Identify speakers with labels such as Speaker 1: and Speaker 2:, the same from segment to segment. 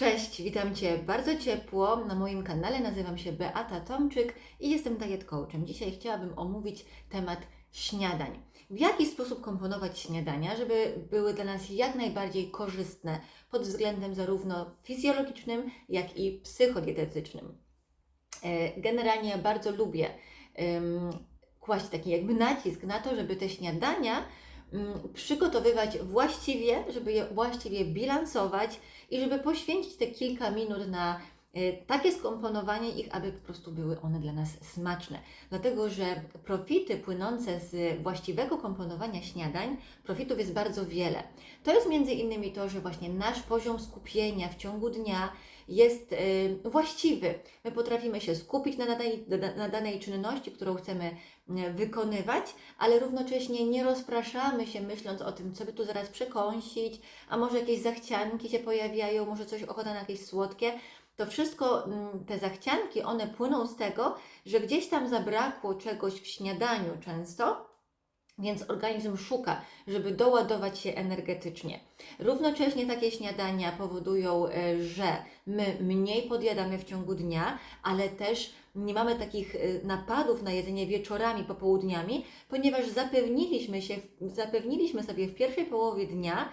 Speaker 1: Cześć, witam Cię bardzo ciepło na moim kanale. Nazywam się Beata Tomczyk i jestem diet coachem. Dzisiaj chciałabym omówić temat śniadań. W jaki sposób komponować śniadania, żeby były dla nas jak najbardziej korzystne pod względem zarówno fizjologicznym, jak i psychodietetycznym. E, Generalnie bardzo lubię em, kłaść taki jakby nacisk na to, żeby te śniadania przygotowywać właściwie, żeby je właściwie bilansować i żeby poświęcić te kilka minut na takie skomponowanie ich, aby po prostu były one dla nas smaczne. Dlatego, że profity płynące z właściwego komponowania śniadań, profitów jest bardzo wiele. To jest między innymi to, że właśnie nasz poziom skupienia w ciągu dnia jest e, właściwy. My potrafimy się skupić na danej, na danej czynności, którą chcemy e, wykonywać, ale równocześnie nie rozpraszamy się myśląc o tym, co by tu zaraz przekąsić, a może jakieś zachcianki się pojawiają, może coś ochota na jakieś słodkie. To wszystko, mm, te zachcianki, one płyną z tego, że gdzieś tam zabrakło czegoś w śniadaniu często, więc organizm szuka, żeby doładować się energetycznie. Równocześnie takie śniadania powodują, e, że my mniej podjadamy w ciągu dnia, ale też nie mamy takich e, napadów na jedzenie wieczorami, popołudniami, ponieważ zapewniliśmy, się, zapewniliśmy sobie w pierwszej połowie dnia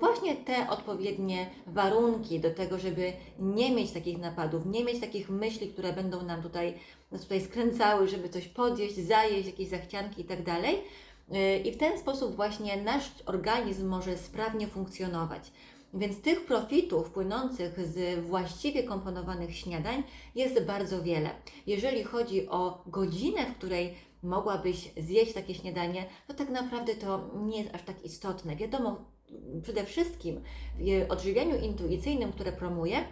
Speaker 1: właśnie te odpowiednie warunki do tego, żeby nie mieć takich napadów, nie mieć takich myśli, które będą nam tutaj, nas tutaj skręcały, żeby coś podjeść, zajeść, jakieś zachcianki i tak. Y, I w ten sposób właśnie nasz organizm może sprawnie funkcjonować. Więc tych profitów płynących z właściwie komponowanych śniadań jest bardzo wiele. Jeżeli chodzi o godzinę, w której mogłabyś zjeść takie śniadanie, to tak naprawdę to nie jest aż tak istotne. Wiadomo, przede wszystkim w odżywianiu intuicyjnym, które promuję,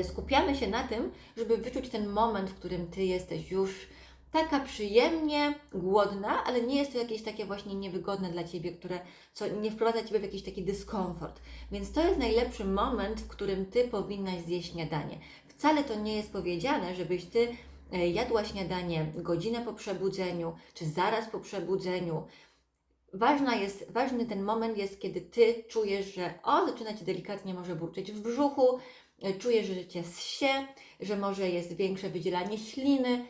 Speaker 1: y, skupiamy się na tym, żeby wyczuć ten moment, w którym Ty jesteś już taka przyjemnie głodna, ale nie jest to jakieś takie właśnie niewygodne dla Ciebie, które co nie wprowadza Ciebie w jakiś taki dyskomfort. Więc to jest najlepszy moment, w którym Ty powinnaś zjeść śniadanie. Wcale to nie jest powiedziane, żebyś Ty e, jadła śniadanie godzinę po przebudzeniu, czy zaraz po przebudzeniu. Ważna jest, ważny ten moment jest, kiedy Ty czujesz, że o, zaczyna Ci delikatnie może burczyć w brzuchu, e, czujesz, że Cię zsie, że może jest większe wydzielanie śliny,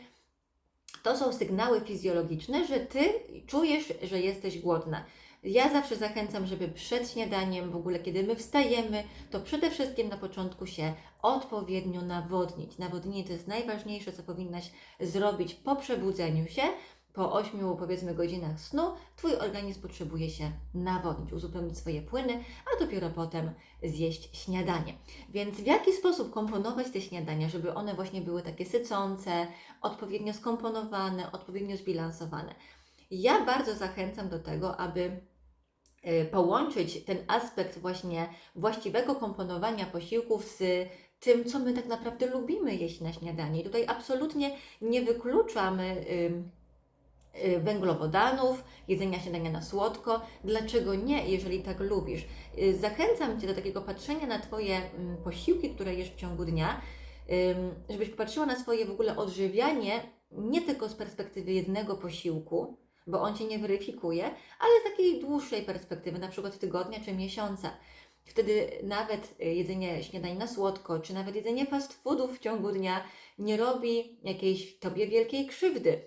Speaker 1: to są sygnały fizjologiczne, że ty czujesz, że jesteś głodna. Ja zawsze zachęcam, żeby przed śniadaniem, w ogóle kiedy my wstajemy, to przede wszystkim na początku się odpowiednio nawodnić. Nawodnienie to jest najważniejsze, co powinnaś zrobić po przebudzeniu się, po 8 powiedzmy godzinach snu Twój organizm potrzebuje się nawodnić, uzupełnić swoje płyny, a dopiero potem zjeść śniadanie. Więc w jaki sposób komponować te śniadania, żeby one właśnie były takie sycące, odpowiednio skomponowane, odpowiednio zbilansowane? Ja bardzo zachęcam do tego, aby e, połączyć ten aspekt właśnie właściwego komponowania posiłków z tym, co my tak naprawdę lubimy jeść na śniadanie. I tutaj absolutnie nie wykluczamy Y, węglowodanów, jedzenia śniadania na słodko. Dlaczego nie, jeżeli tak lubisz? Y, zachęcam Cię do takiego patrzenia na Twoje mm, posiłki, które jesz w ciągu dnia, żebyś popatrzyła na swoje w ogóle odżywianie nie tylko z perspektywy jednego posiłku, bo on Cię nie weryfikuje, ale z takiej dłuższej perspektywy, na przykład tygodnia czy miesiąca. Wtedy nawet y, jedzenie śniadań na słodko, czy nawet jedzenie fast foodów w ciągu dnia nie robi jakiejś Tobie wielkiej krzywdy.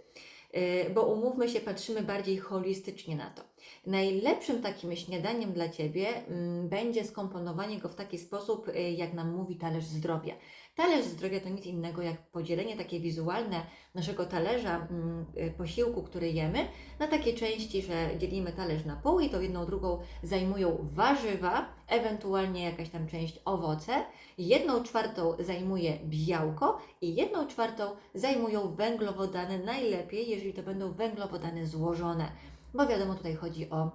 Speaker 1: Y, bo umówmy się, patrzymy bardziej holistycznie na to. Najlepszym takim śniadaniem dla Ciebie mm, będzie skomponowanie go w taki sposób, y, jak nam mówi talerz zdrowia. Talerz zdrowia to nic innego jak podzielenie takie wizualne naszego talerza mm, y, posiłku, który jemy, na takie części, że dzielimy talerz na pół i to jedną drugą zajmują warzywa, ewentualnie jakaś tam część owoce, jedną czwartą zajmuje białko i jedną czwartą zajmują węglowodany, najlepiej jeżeli to będą węglowodany złożone, bo wiadomo tutaj chodzi o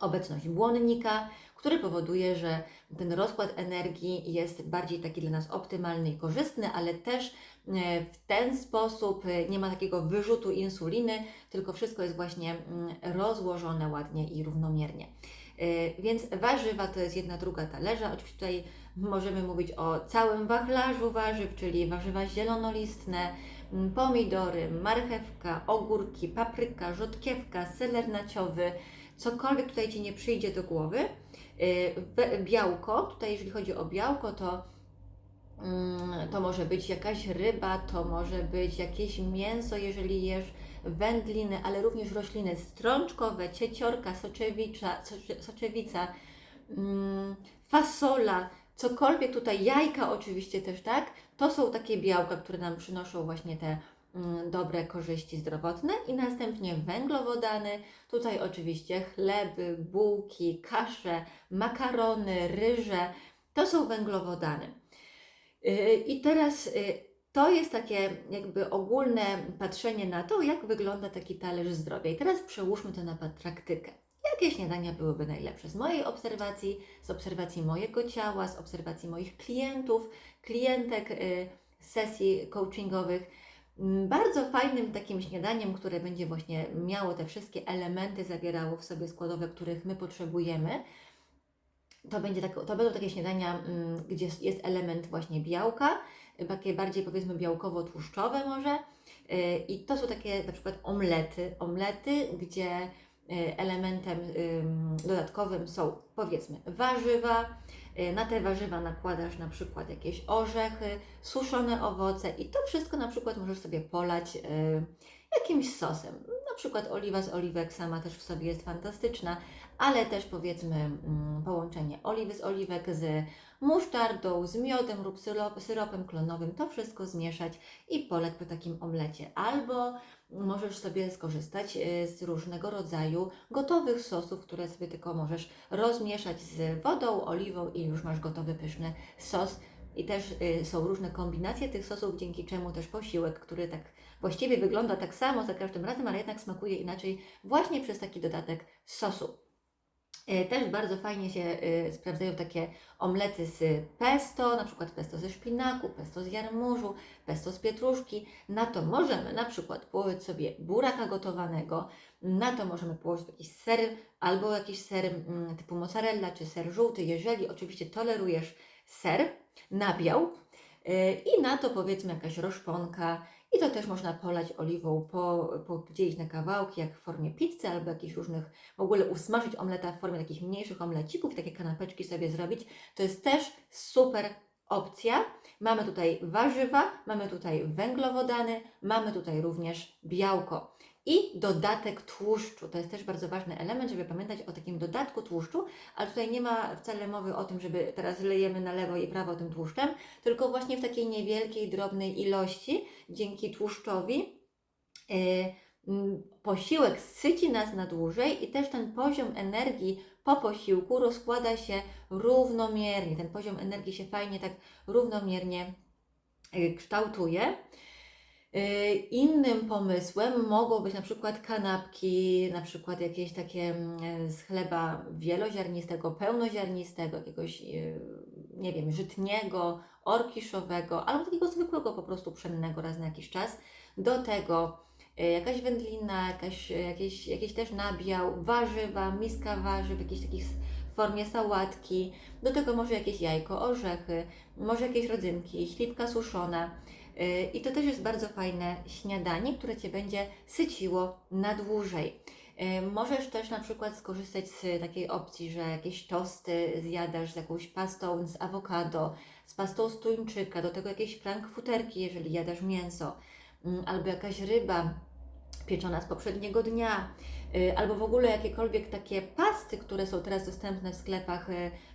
Speaker 1: obecność błonnika, który powoduje, że ten rozkład energii jest bardziej taki dla nas optymalny i korzystny, ale też e, w ten sposób e, nie ma takiego wyrzutu insuliny, tylko wszystko jest właśnie mm, rozłożone ładnie i równomiernie. E, więc warzywa to jest jedna druga talerza. Oczywiście tutaj możemy mówić o całym wachlarzu warzyw, czyli warzywa zielonolistne, mm, pomidory, marchewka, ogórki, papryka, rzodkiewka, seler naciowy, cokolwiek tutaj Ci nie przyjdzie do głowy. Y, Białko, tutaj jeżeli chodzi o białko, to, mm, to może być jakaś ryba, to może być jakieś mięso, jeżeli jesz wędliny, ale również rośliny strączkowe, cieciorka, soczewicza, socze- soczewica, mm, fasola, cokolwiek tutaj, jajka oczywiście też, tak? To są takie białka, które nam przynoszą właśnie te dobre korzyści zdrowotne i następnie węglowodany, tutaj oczywiście chleby, bułki, kasze, makarony, ryże, to są węglowodany. Yy, I teraz yy, to jest takie jakby ogólne patrzenie na to, jak wygląda taki talerz zdrowia. I teraz przełóżmy to na praktykę. Jakie śniadania byłyby najlepsze? Z mojej obserwacji, z obserwacji mojego ciała, z obserwacji moich klientów, klientek z sesji coachingowych. Bardzo fajnym takim śniadaniem, które będzie właśnie miało te wszystkie elementy, zawierało w sobie składowe, których my potrzebujemy, to, będzie tak, to będą takie śniadania, gdzie jest element właśnie białka, takie bardziej powiedzmy białkowo-tłuszczowe może. Y, I to są takie na przykład omlety, omlety, gdzie y, elementem ym, dodatkowym są powiedzmy warzywa. Y, Na te warzywa nakładasz na przykład jakieś orzechy, suszone owoce i to wszystko na przykład możesz sobie polać y, jakimś sosem. Na przykład oliwa z oliwek sama też w sobie jest fantastyczna, ale też powiedzmy mm, połączenie oliwy z oliwek z musztardą, z miodem lub syrop, syropem klonowym, to wszystko zmieszać i poleć po takim omlecie. Albo możesz sobie skorzystać y, z różnego rodzaju gotowych sosów, które sobie tylko możesz rozmieszać z wodą, oliwą i już masz gotowy pyszny sos. I też y, są różne kombinacje tych sosów, dzięki czemu też posiłek, który tak właściwie wygląda tak samo za każdym razem, ale jednak smakuje inaczej właśnie przez taki dodatek sosu. E, Też bardzo fajnie się e, sprawdzają takie omlety z pesto, na przykład pesto ze szpinaku, pesto z jarmużu, pesto z pietruszki. Na to możemy na przykład położyć sobie buraka gotowanego, na to możemy położyć jakiś ser albo jakiś ser mm, typu mozzarella czy ser żółty, jeżeli oczywiście tolerujesz ser, nabiał. E, I na to powiedzmy jakaś roszponka, i to też można polać oliwą, po, podzielić na kawałki, jak w formie pizzy albo jakichś różnych, w ogóle usmażyć omleta w formie takich mniejszych omlecików, takie kanapeczki sobie zrobić. To jest też super opcja. Mamy tutaj warzywa, mamy tutaj węglowodany, mamy tutaj również białko. I dodatek tłuszczu. To jest też bardzo ważny element, żeby pamiętać o takim dodatku tłuszczu, ale tutaj nie ma wcale mowy o tym, żeby teraz lejemy na lewo i prawo tym tłuszczem, tylko właśnie w takiej niewielkiej, drobnej ilości, dzięki tłuszczowi. Yy, posiłek syci nas na dłużej i też ten poziom energii po posiłku rozkłada się równomiernie. Ten poziom energii się fajnie tak równomiernie yy, kształtuje. Yy, Innym pomysłem mogą być na przykład kanapki, na przykład jakieś takie mm, z chleba wieloziarnistego, pełnoziarnistego, jakiegoś, yy, nie wiem, żytniego, orkiszowego, albo takiego zwykłego po prostu pszennego raz na jakiś czas. Do tego yy, jakaś wędlina, jakaś, jakieś, jakiś też nabiał, warzywa, miska warzyw, jakieś takich w formie sałatki. Do tego może jakieś jajko, orzechy, może jakieś rodzynki, śliwka suszona. Yy, I to też jest bardzo fajne śniadanie, które Cię będzie syciło na dłużej. Yy, Możesz też na przykład skorzystać z takiej opcji, że jakieś tosty zjadasz z jakąś pastą z awokado, z pastą z tuńczyka, do tego jakieś frankfuterki, jeżeli jadasz mięso, mm, albo jakaś ryba pieczona z poprzedniego dnia, yy, albo w ogóle jakiekolwiek takie pasty, które są teraz dostępne w sklepach,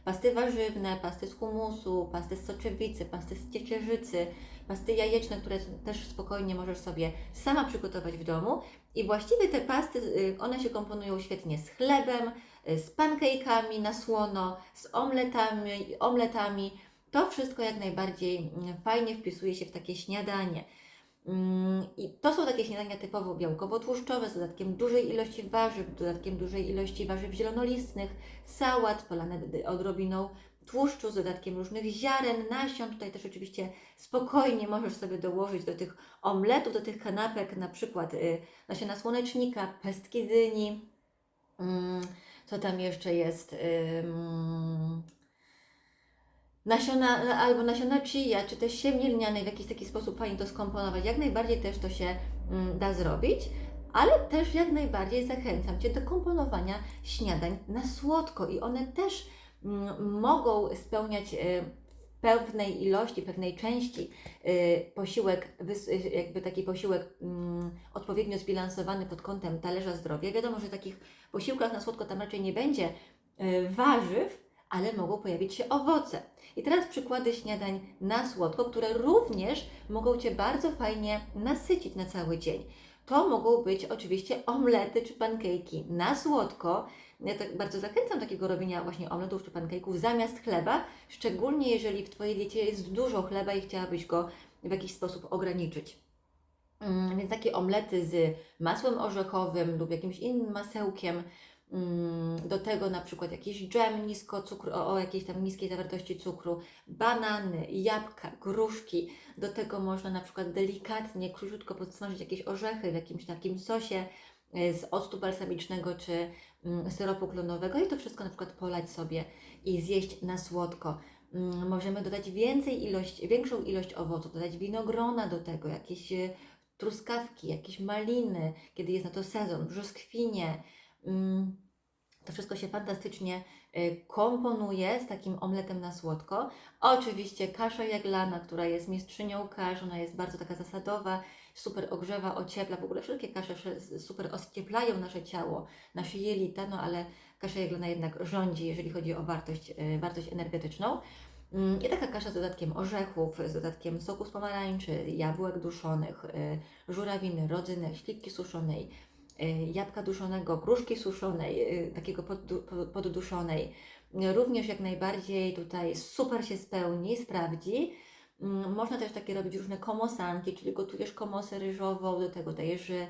Speaker 1: pasty warzywne, pasty z humusu, pasty z soczewicy, pasty z ciecierzycy, pasty jajeczne, które też spokojnie możesz sobie sama przygotować w domu. I właściwie te pasty, y, one się komponują świetnie z chlebem, y, z pancake'ami na słono, z omletami, omletami. To wszystko jak najbardziej mm, fajnie wpisuje się w takie śniadanie. Mm, I to są takie śniadania typowo białkowo-tłuszczowe z dodatkiem dużej ilości warzyw, dodatkiem dużej ilości warzyw zielonolistnych, sałat polane odrobiną tłuszczu z dodatkiem różnych ziaren, nasion. Tutaj też oczywiście spokojnie możesz sobie dołożyć do tych omletów, do tych kanapek na przykład y, nasiona słonecznika, pestki dyni. Mm, co tam jeszcze jest? Ym, nasiona no, albo nasiona chia, czy też siemię lnianej w jakiś taki sposób fajnie to skomponować. Jak najbardziej też to się mm, da zrobić, ale też jak najbardziej zachęcam Cię do komponowania śniadań na słodko i one też mm, mogą spełniać e, pewnej ilości, pewnej części e, posiłek, e, jakby taki posiłek odpowiednio zbilansowany pod kątem talerza zdrowia. Wiadomo, że w takich posiłkach na słodko tam raczej nie będzie warzyw, ale mogą pojawić się owoce. I teraz przykłady śniadań na słodko, które również mogą Cię bardzo fajnie nasycić na cały dzień. To mogą być oczywiście omlety czy pankejki na słodko. Ja tak bardzo zachęcam takiego robienia właśnie omletów czy pancake'ów zamiast chleba, szczególnie jeżeli w Twojej diecie jest dużo chleba i chciałabyś go w jakiś sposób ograniczyć. Mm, Więc takie omlety z masłem orzechowym lub jakimś innym masełkiem, do tego na przykład jakiś dżem nisko cukru, o, o jakiejś tam niskiej zawartości cukru, banany, jabłka, gruszki. Do tego można na przykład delikatnie, króciutko podsmażyć jakieś orzechy w jakimś takim sosie e, z octu balsamicznego czy mm, syropu klonowego i to wszystko na przykład polać sobie i zjeść na słodko. Mm, Możemy dodać więcej ilość, większą ilość owoców, dodać winogrona do tego, jakieś e, truskawki, jakieś maliny, kiedy jest na to sezon, brzoskwinie. Mm, To wszystko się fantastycznie e, komponuje z takim omletem na słodko. Oczywiście kasza jaglana, która jest mistrzynią kasz, ona jest bardzo taka zasadowa, super ogrzewa, ociepla. W ogóle wszelkie kasze sz- super ocieplają nasze ciało, nasze jelita, no ale kasza jaglana jednak rządzi, jeżeli chodzi o wartość, e, wartość energetyczną. Mm, I taka kasza z dodatkiem orzechów, z dodatkiem soku z pomarańczy, jabłek duszonych, y, żurawiny, rodzynek, śliwki suszonej, y, jabłka duszonego, gruszki suszonej, y, takiego poddu- po- podduszonej. Y, Również jak najbardziej tutaj super się spełni, sprawdzi. Mm, Można też takie robić różne komosanki, czyli gotujesz komosę ryżową, do tego dajesz y,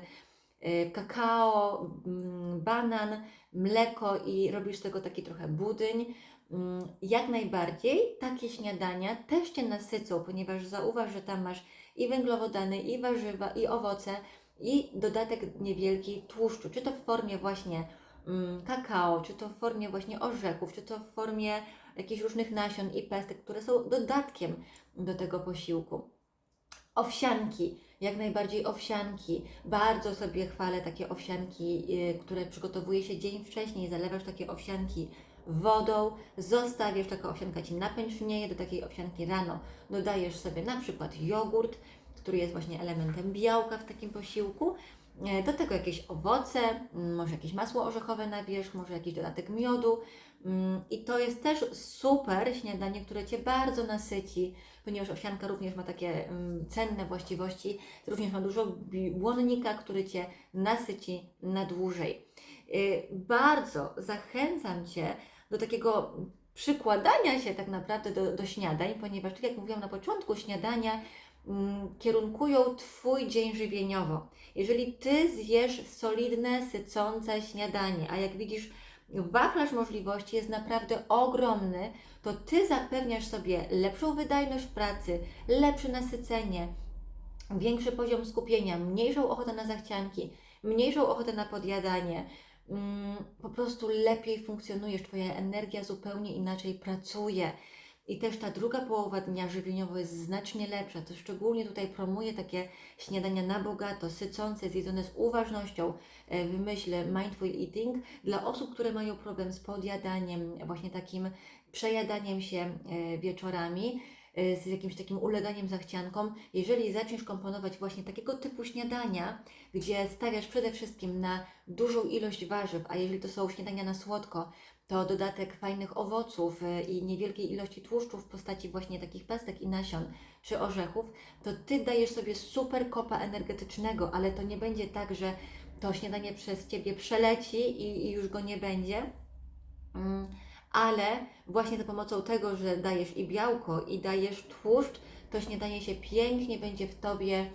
Speaker 1: y, kakao, mm, banan, mleko i robisz z tego taki trochę budyń. Mm, Jak najbardziej takie śniadania też Cię nasycą, ponieważ zauważ, że tam masz i węglowodany, i warzywa, i owoce, i dodatek niewielki tłuszczu, czy to w formie właśnie mm, kakao, czy to w formie właśnie orzechów, czy to w formie jakichś różnych nasion i pestek, które są dodatkiem do tego posiłku. Owsianki, jak najbardziej owsianki. Bardzo sobie chwalę takie owsianki, y, które przygotowuje się dzień wcześniej. Zalewasz takie owsianki wodą, zostawiasz, taka owsianka Ci napęcznieje, do takiej owsianki rano dodajesz sobie na przykład jogurt, który jest właśnie elementem białka w takim posiłku. E, Do tego jakieś owoce, mm, może jakieś masło orzechowe na wierzch, może jakiś dodatek miodu. Mm, I to jest też super śniadanie, które Cię bardzo nasyci, ponieważ owsianka również ma takie mm, cenne właściwości, również ma dużo błonnika, który Cię nasyci na dłużej. Y, Bardzo zachęcam Cię do takiego przykładania się tak naprawdę do, do śniadań, ponieważ tak jak mówiłam na początku, śniadania kierunkują Twój dzień żywieniowo. Jeżeli Ty zjesz solidne, sycące śniadanie, a jak widzisz, wachlarz możliwości jest naprawdę ogromny, to Ty zapewniasz sobie lepszą wydajność w pracy, lepsze nasycenie, większy poziom skupienia, mniejszą ochotę na zachcianki, mniejszą ochotę na podjadanie. Mm, Po prostu lepiej funkcjonujesz, Twoja energia zupełnie inaczej pracuje. I też ta druga połowa dnia żywieniowo jest znacznie lepsza. To szczególnie tutaj promuje takie śniadania na bogato, sycące, zjedzone z uważnością, e, w myśl mindful eating, dla osób, które mają problem z podjadaniem, właśnie takim przejadaniem się e, wieczorami, e, z jakimś takim uleganiem zachciankom. Jeżeli zaczniesz komponować właśnie takiego typu śniadania, gdzie stawiasz przede wszystkim na dużą ilość warzyw, a jeżeli to są śniadania na słodko, to dodatek fajnych owoców y, i niewielkiej ilości tłuszczu w postaci właśnie takich pestek i nasion czy orzechów, to Ty dajesz sobie super kopa energetycznego, ale to nie będzie tak, że to śniadanie przez Ciebie przeleci i, i już go nie będzie. Mm, Ale właśnie za pomocą tego, że dajesz i białko, i dajesz tłuszcz, to śniadanie się pięknie będzie w Tobie,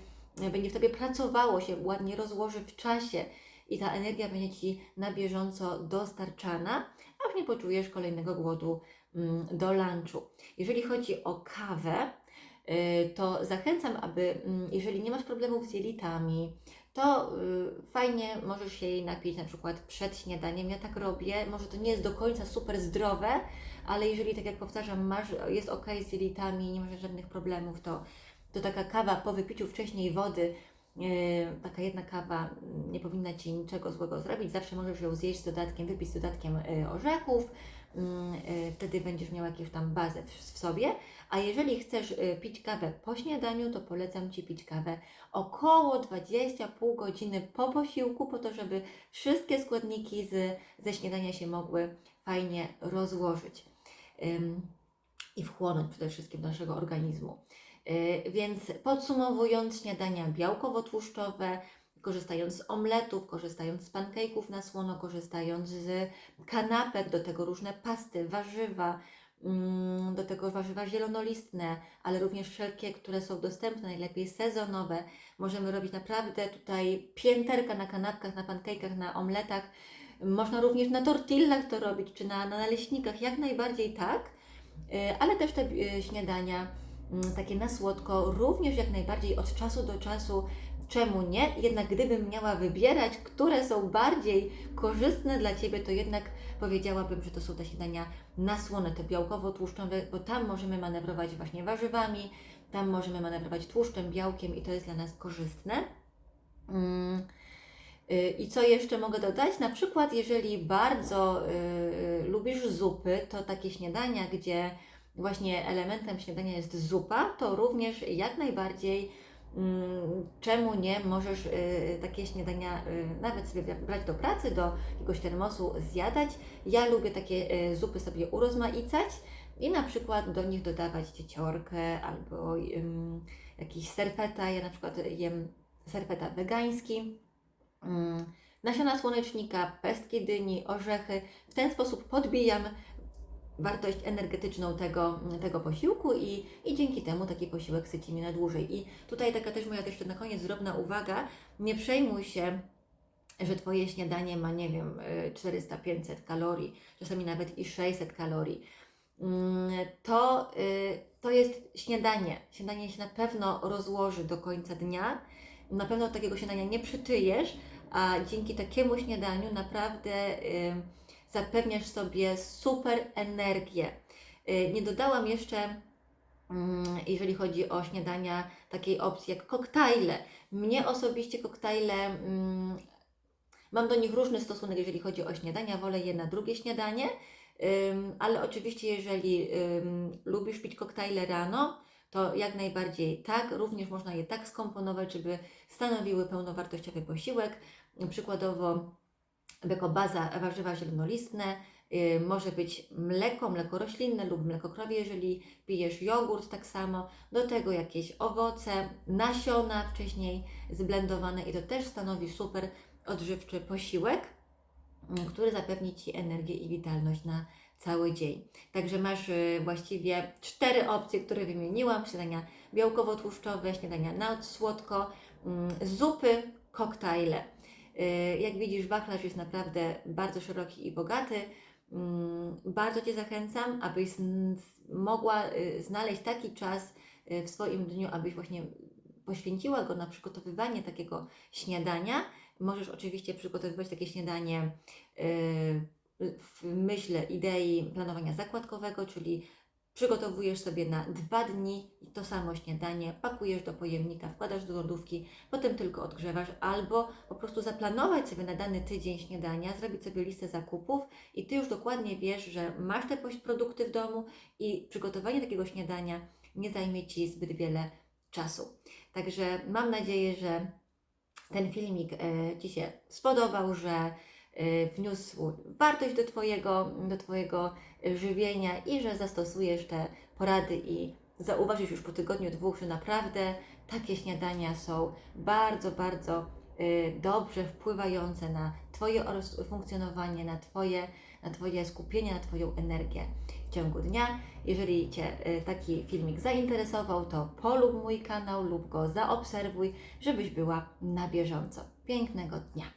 Speaker 1: będzie w Tobie pracowało, się ładnie rozłoży w czasie i ta energia będzie Ci na bieżąco dostarczana, aż nie poczujesz kolejnego głodu mm, do lunchu. Jeżeli chodzi o kawę, y, to zachęcam, aby mm, jeżeli nie masz problemów z jelitami, to y, fajnie możesz jej napić na przykład przed śniadaniem. Ja tak robię. Może to nie jest do końca super zdrowe, ale jeżeli, tak jak powtarzam, masz, jest ok z jelitami, nie masz żadnych problemów, to, to taka kawa po wypiciu wcześniej wody, taka jedna kawa mm, nie powinna Ci niczego złego zrobić. Zawsze możesz ją zjeść z dodatkiem, wypić z dodatkiem yy, orzechów, mm, y, wtedy będziesz miał jakąś tam bazę w, sobie. A jeżeli chcesz y, pić kawę po śniadaniu, to polecam Ci pić kawę około 20 pół godziny po posiłku, po to, żeby wszystkie składniki z, ze śniadania się mogły fajnie rozłożyć i wchłonąć przede wszystkim do naszego organizmu. Y, Więc podsumowując, śniadania białkowo-tłuszczowe, korzystając z omletów, korzystając z pancake'ów na słono, korzystając z kanapek, do tego różne pasty, warzywa, mm, do tego warzywa zielonolistne, ale również wszelkie, które są dostępne, najlepiej sezonowe. Możemy robić naprawdę tutaj pięterka na kanapkach, na pancake'ach, na omletach. Można również na tortillach to robić, czy na, na naleśnikach, jak najbardziej tak. Y, Ale też te y, śniadania takie na słodko, również jak najbardziej od czasu do czasu Czemu nie? Jednak gdybym miała wybierać, które są bardziej korzystne dla Ciebie, to jednak powiedziałabym, że to są te śniadania nasłone, te białkowo-tłuszczowe, bo tam możemy manewrować właśnie warzywami, tam możemy manewrować tłuszczem, białkiem i to jest dla nas korzystne. Mm. Y, I co jeszcze mogę dodać? Na przykład, jeżeli bardzo y, lubisz zupy, to takie śniadania, gdzie właśnie elementem śniadania jest zupa, to również jak najbardziej Mm, czemu nie możesz y, takie śniadania y, nawet sobie brać do pracy, do jakiegoś termosu zjadać. Ja lubię takie y, zupy sobie urozmaicać i na przykład do nich dodawać cieciorkę albo ym, jakiś serfeta. Ja na przykład jem serfeta wegański. Ym, Nasiona słonecznika, pestki dyni, orzechy. W ten sposób podbijam wartość energetyczną tego, tego posiłku i, i dzięki temu taki posiłek syci mnie na dłużej. I tutaj taka też moja jeszcze na koniec drobna uwaga, nie przejmuj się, że Twoje śniadanie ma, nie wiem, 400-500 kalorii, czasami nawet i 600 kalorii. Mm, To, y, to jest śniadanie. Śniadanie się na pewno rozłoży do końca dnia. Na pewno takiego śniadania nie przytyjesz, a dzięki takiemu śniadaniu naprawdę zapewniasz sobie super energię. Y, Nie dodałam jeszcze, mm, jeżeli chodzi o śniadania, takiej opcji jak koktajle. Mnie osobiście koktajle, mm, mam do nich różny stosunek, jeżeli chodzi o śniadania, wolę je na drugie śniadanie, ale oczywiście, jeżeli lubisz pić koktajle rano, to jak najbardziej tak. Również można je tak skomponować, żeby stanowiły pełnowartościowy posiłek. Przykładowo jako baza warzywa zielonolistne, y, może być mleko, mleko roślinne lub mleko krowie, jeżeli pijesz jogurt tak samo, do tego jakieś owoce, nasiona wcześniej zblendowane i to też stanowi super odżywczy posiłek, mm, który zapewni Ci energię i witalność na cały dzień. Także masz y, właściwie cztery opcje, które wymieniłam: śniadania białkowo-tłuszczowe, śniadania na słodko, mm, zupy, koktajle. Y, Jak widzisz, wachlarz jest naprawdę bardzo szeroki i bogaty. Mm, Bardzo Cię zachęcam, abyś mogła y, znaleźć taki czas y, w swoim dniu, abyś właśnie poświęciła go na przygotowywanie takiego śniadania. Możesz oczywiście przygotowywać takie śniadanie w myśl idei planowania zakładkowego, czyli przygotowujesz sobie na dwa dni to samo śniadanie, pakujesz do pojemnika, wkładasz do lodówki, potem tylko odgrzewasz, albo po prostu zaplanować sobie na dany tydzień śniadania, zrobić sobie listę zakupów i Ty już dokładnie wiesz, że masz te produkty w domu i przygotowanie takiego śniadania nie zajmie Ci zbyt wiele czasu. Także mam nadzieję, że ten filmik e, Ci się spodobał, że wniósł wartość do Twojego, do twojego żywienia i że zastosujesz te porady i zauważysz już po tygodniu, dwóch, że naprawdę takie śniadania są bardzo, bardzo y, dobrze wpływające na Twoje funkcjonowanie, na Twoje, na twoje skupienie, na Twoją energię w ciągu dnia. Jeżeli Cię y, taki filmik zainteresował, to polub mój kanał lub go zaobserwuj, żebyś była na bieżąco. Pięknego dnia!